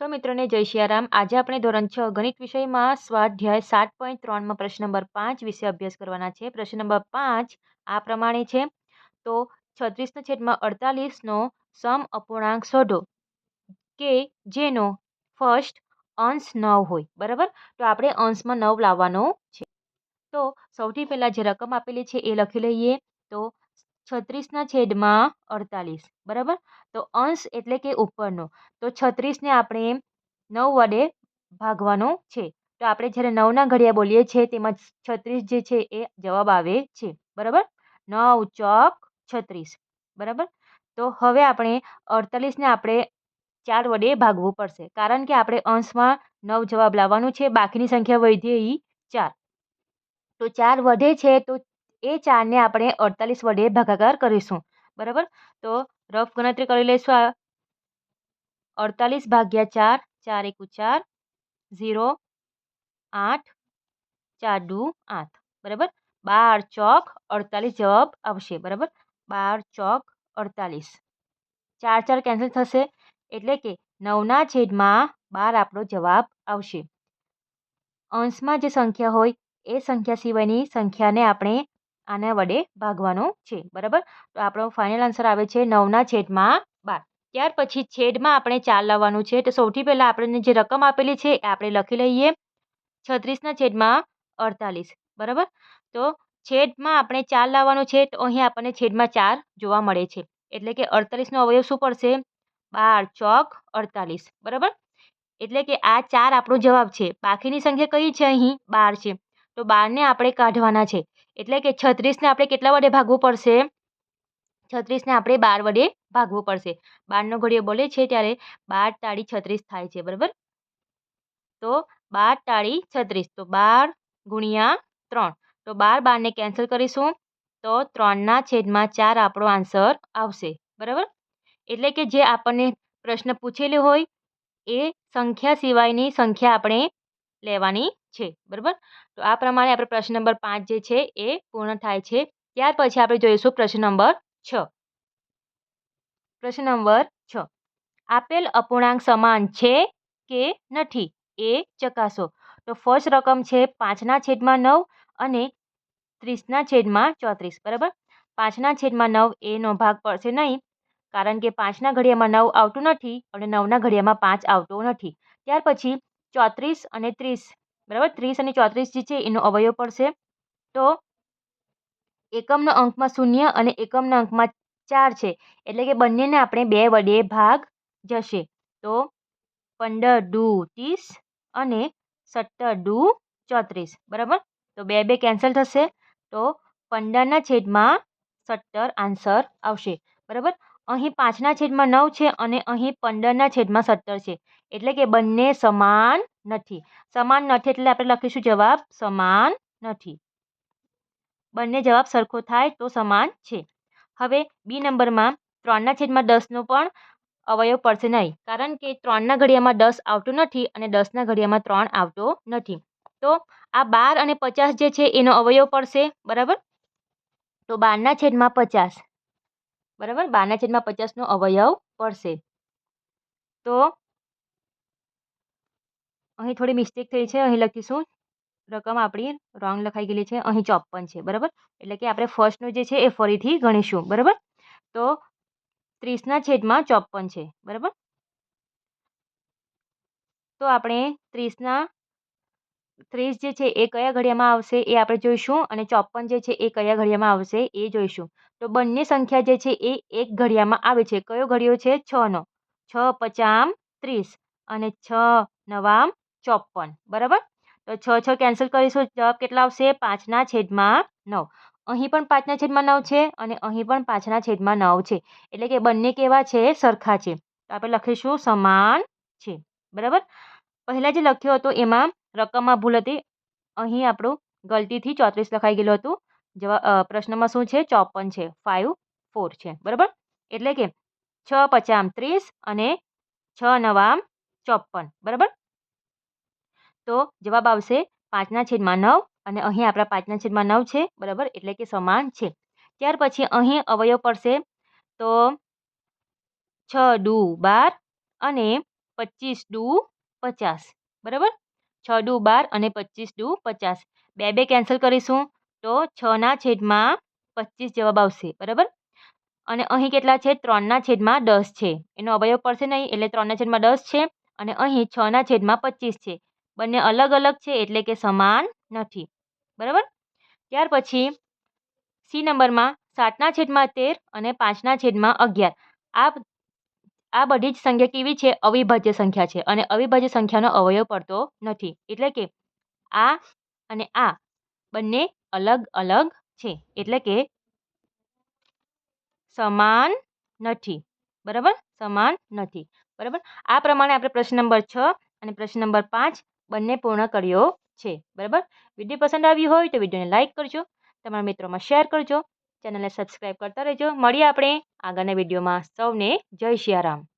સો મિત્રોને જય સિયારામ આજે આપણે ધોરણ છ ગણિત વિષયમાં સ્વાધ્યાય સાત પોઈન્ટ ત્રણમાં પ્રશ્ન નંબર પાંચ વિશે અભ્યાસ કરવાના છે. પ્રશ્ન નંબર પાંચ આ પ્રમાણે છે. તો છત્રીસના છેદમાં અડતાલીસનો સમ અપૂર્ણાંક શોધો. કે જેનો ફર્સ્ટ અંશ નવ હોય. બરાબર? તો આપણે અંશમાં નવ લાવવાનો છે. તો સૌથી પહેલાં જે રકમ આપેલી છે એ લખી લઈએ. તો છત્રીસના છેદમાં અડતાલીસ, બરાબર? તો અંશ એટલે કે ઉપરનો. તો છત્રીસને આપણે નવ વડે ભાગવાનો છે. તો આપણે જ્યારે નવના ઘડિયા બોલીએ છીએ, તેમાં છત્રીસ જે છે એ જવાબ આવે છે. બરાબર? નવ ચોક છત્રીસ, બરાબર? તો હવે આપણે અડતાલીસને આપણે ચાર વડે ભાગવું પડશે. કારણ કે આપણે અંશમાં નવ જવાબ લાવવાનું છે. બાકીની સંખ્યા વધી ચાર. તો ચાર વધે છે તો એ ચારને આપણે અડતાલીસ વડે ભાગાકાર કરીશું. બરાબર? તો રફ ગણતરી કરી લઈશું આ. અડતાલીસ ભાગ્યા ચાર ચાર એકુ ચાર, ઝીરો, આઠ, ચાર દુ આઠ. બરાબર? બાર ચોક અડતાલીસ જવાબ આવશે. બરાબર? બાર ચોક અડતાલીસ. ચાર ચાર કેન્સલ થશે એટલે કે નવના છેદમાં બાર આપણો જવાબ આવશે. અંશમાં જે સંખ્યા હોય એ સંખ્યા સિવાયની સંખ્યાને આપણે આના વડે ભાગવાનો છે, બરાબર? તો આપણો ફાઇનલ આન્સર આવે છે નવના છેદમાં બાર. ત્યાર પછી છેદમાં આપણે ચાર લાવવાનું છે. તો સૌથી પહેલાં આપણને જે રકમ આપેલી છે એ આપણે લખી લઈએ. છત્રીસના છેદમાં અડતાલીસ, બરાબર? તો છેદમાં આપણે ચાર લાવવાનું છે તો અહીં આપણને છેદમાં ચાર જોવા મળે છે. એટલે કે અડતાલીસનો અવયવ શું પડશે? બાર ચોક અડતાલીસ, બરાબર? એટલે કે આ ચાર આપણો જવાબ છે. બાકીની સંખ્યા કઈ છે અહીં? બાર છે. તો બારને આપણે કાઢવાના છે. એટલે કે છત્રીસને આપણે કેટલા વડે ભાગવું પડશે? છત્રીસને આપણે બાર વડે ભાગવું પડશે. બારનો ઘડિયો બોલે છે ત્યારે બાર તાળી છત્રીસ થાય છે, બરાબર? તો બાર તાળી છત્રીસ, તો બાર ગુણ્યા ત્રણ. તો બાર બારને કેન્સલ કરીશું, તો ત્રણના છેદમાં ચાર આપણો આન્સર આવશે, બરાબર? એટલે કે જે આપણને પ્રશ્ન પૂછેલો હોય, એ સંખ્યા સિવાયની સંખ્યા આપણે લેવાની છે, બરાબર? તો આ પ્રમાણે આપણે પ્રશ્ન નંબર પાંચ જે છે એ પૂર્ણ થાય છે. ત્યાર પછી આપણે જોઈશું પ્રશ્ન નંબર છ. પ્રશ્ન નંબર છ. આપેલ અપૂર્ણાંક સમાન છે કે નથી એ ચકાસો. તો ફર્સ્ટ રકમ છે પાંચના છેદમાં નવ અને ત્રીસના છેદમાં ચોત્રીસ, બરાબર? પાંચના છેદમાં નવ એનો ભાગ પડશે નહીં, કારણ કે પાંચના ઘડિયામાં નવ આવતું નથી અને નવના ઘડિયામાં પાંચ આવતો નથી. ત્યાર પછી ચોત્રીસ અને ત્રીસ બરાબર? ત્રીસ અને ચોત્રીસ જે છે, એનો અવયવ પડશે. તો એકમના અંકમાં શૂન્ય અને એકમના અંકમાં ચાર છે. એટલે કે બંનેને આપણે બે વડે ભાગ જશે. તો પંદર દુ ત્રીસ અને સત્તર ડુ ચોત્રીસ. બરાબર? તો બે બે કેન્સલ થશે. તો પંદરના છેદમાં સત્તર આન્સર આવશે. બરાબર? અહીં પાંચના છેદમાં નવ છે અને અહીં પંદરના છેદમાં સત્તર છે. એટલે કે બંને સમાન નથી. સમાન નથી એટલે આપણે લખીશું જવાબ સમાન નથી. બંને જવાબ સરખો થાય તો સમાન છે. હવે બી નંબરમાં ત્રણના છેદમાં દસનો પણ અવયવ પડશે નહીં, કારણ કે ત્રણના ઘડિયામાં દસ આવતું નથી અને દસના ઘડિયામાં ત્રણ આવતો નથી. તો આ બાર અને પચાસ જે છે એનો અવયવ પડશે, બરાબર? તો બારના છેદમાં પચાસ, બરાબર? બારના છેદમાં પચાસનો અવયવ પડશે. તો અહીં થોડી મિસ્ટેક થઈ છે, અહીં લખીશું. રકમ આપણી રોંગ લખાઈ ગયેલી છે, અહીં ચોપન છે, બરાબર? એટલે કે આપણે ફર્સ્ટનું જે છે એ ફરીથી ગણીશું, બરાબર? તો ત્રીસના છેદમાં ચોપન છે, બરાબર? તો આપણે ત્રીસના, ત્રીસ જે છે એ કયા ઘડિયામાં આવશે એ આપણે જોઈશું અને ચોપન જે છે એ કયા ઘડિયામાં આવશે એ જોઈશું. તો બંને સંખ્યા જે છે એ એક ઘડિયામાં આવે છે. કયો ઘડિયો છે? છનો. છ પચામ ત્રીસ અને છ નવામ ચોપન, બરાબર? તો છ છ કેન્સલ કરીશું. જવાબ કેટલા આવશે? પાંચના છેદમાં નવ. અહીં પણ પાંચના છેદમાં નવ છે અને અહીં પણ પાંચના છેદમાં નવ છે. એટલે કે બંને કેવા છે? સરખા છે. તો આપણે લખીશું સમાન છે. બરાબર? પહેલાં જે લખ્યું હતું એમાં રકમમાં ભૂલ હતી. અહીં આપણું ગલતીથી ચોત્રીસ લખાઈ ગયેલું હતું. જવા પ્રશ્નમાં શું છે? ચોપન છે. ફાઇવ ફોર છે. બરાબર? એટલે કે છ પચામ ત્રીસ અને છ નવામ ચોપન. બરાબર? તો જવાબ આવશે પાંચના છેદમાં નવ અને અહીં આપણા પાંચના છેદમાં નવ છે, બરાબર? એટલે કે સમાન છે. ત્યાર પછી અહીં અવયવ પડશે તો છ દુ બાર અને પચીસ ડુ પચાસ, બરાબર? છ ડુ બાર અને પચીસ ડુ પચાસ. બે બે કેન્સલ કરીશું તો છના છેદમાં પચીસ જવાબ આવશે, બરાબર? અને અહીં કેટલા છે? ત્રણના છેદમાં દસ છે. એનો અવયવ પડશે નહીં, એટલે ત્રણના છેદમાં દસ છે અને અહીં છના છેદમાં પચીસ છે. બંને અલગ અલગ છે એટલે કે સમાન નથી. બરાબર? ત્યાર પછી સી નંબરમાં સાતના છેદમાં તેર અને પાંચના છેદમાં અગિયાર. આ આ બધી જ સંખ્યા કેવી છે? અવિભાજ્ય સંખ્યા છે અને અવિભાજ્ય સંખ્યાનો અવયવ પડતો નથી. એટલે કે આ અને આ બંને અલગ અલગ છે. એટલે કે સમાન નથી. બરાબર? સમાન નથી. બરાબર? આ પ્રમાણે આપણે પ્રશ્ન નંબર છ અને પ્રશ્ન નંબર પાંચ બંને પૂર્ણ કર્યો છે, બરાબર? વીડિયો પસંદ આવ્યું હોય તો વિડીયોને લાઇક કરજો, તમારા મિત્રોમાં શેર કરજો, ચેનલને સબસ્ક્રાઈબ કરતા રહેજો. મળીએ આપણે આગળના વિડીયોમાં. સૌને જય સિયારામ